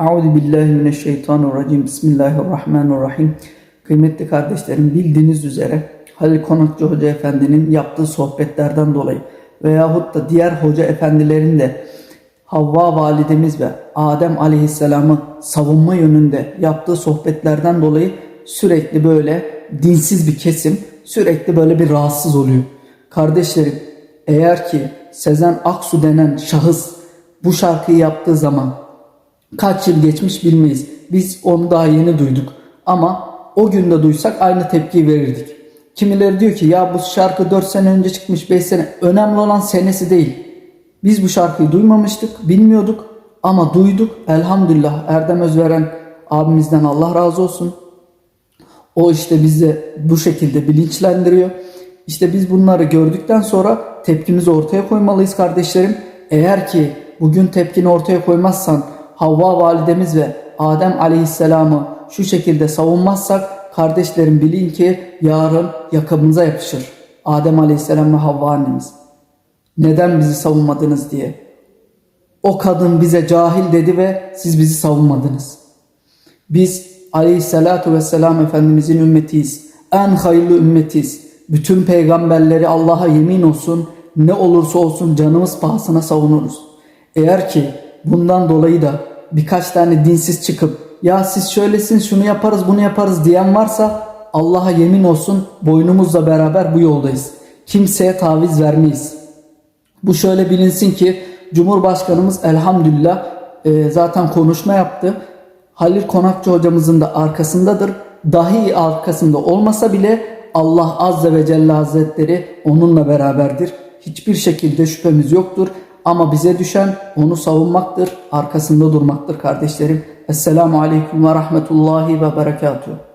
Euzu billahi mineşşeytanirracim. Bismillahirrahmanirrahim. Kıymetli kardeşlerim bildiğiniz üzere Halil Konakçı Hoca Efendi'nin yaptığı sohbetlerden dolayı veyahut da diğer hoca efendilerin de Havva validemiz ve Adem aleyhisselamı savunma yönünde yaptığı sohbetlerden dolayı sürekli böyle dinsiz bir kesim sürekli böyle bir rahatsız oluyor. Kardeşlerim eğer ki Sezen Aksu denen şahıs bu şarkıyı yaptığı zaman Kaç yıl geçmiş bilmeyiz. Biz onu daha yeni duyduk. Ama o günde duysak aynı tepkiyi verirdik. Kimileri diyor ki ya bu şarkı 4 sene önce çıkmış 5 sene. Önemli olan senesi değil. Biz bu şarkıyı duymamıştık, bilmiyorduk ama duyduk. Elhamdülillah Erdem Özveren abimizden Allah razı olsun. O işte bizi bu şekilde bilinçlendiriyor. İşte biz bunları gördükten sonra tepkimizi ortaya koymalıyız kardeşlerim. Eğer ki bugün tepkini ortaya koymazsan Havva validemiz ve Adem aleyhisselamı şu şekilde savunmazsak kardeşlerim bilin ki yarın yakamıza yapışır. Adem aleyhisselam ve Havva annemiz. Neden bizi savunmadınız diye. O kadın bize cahil dedi ve siz bizi savunmadınız. Biz aleyhissalatu vesselam Efendimizin ümmetiyiz. En hayırlı ümmetiyiz. Bütün peygamberleri Allah'a yemin olsun ne olursa olsun canımız pahasına savunuruz. Eğer ki bundan dolayı da birkaç tane dinsiz çıkıp ya siz şöylesin şunu yaparız bunu yaparız diyen varsa Allah'a yemin olsun boynumuzla beraber bu yoldayız. Kimseye taviz vermeyiz. Bu şöyle bilinsin ki Cumhurbaşkanımız elhamdülillah e, zaten konuşma yaptı. Halil Konakçı hocamızın da arkasındadır. Dahi arkasında olmasa bile Allah Azze ve Celle Hazretleri onunla beraberdir. Hiçbir şekilde şüphemiz yoktur. Ama bize düşen onu savunmaktır, arkasında durmaktır kardeşlerim. Esselamu Aleyküm ve Rahmetullahi ve Berekatuhu.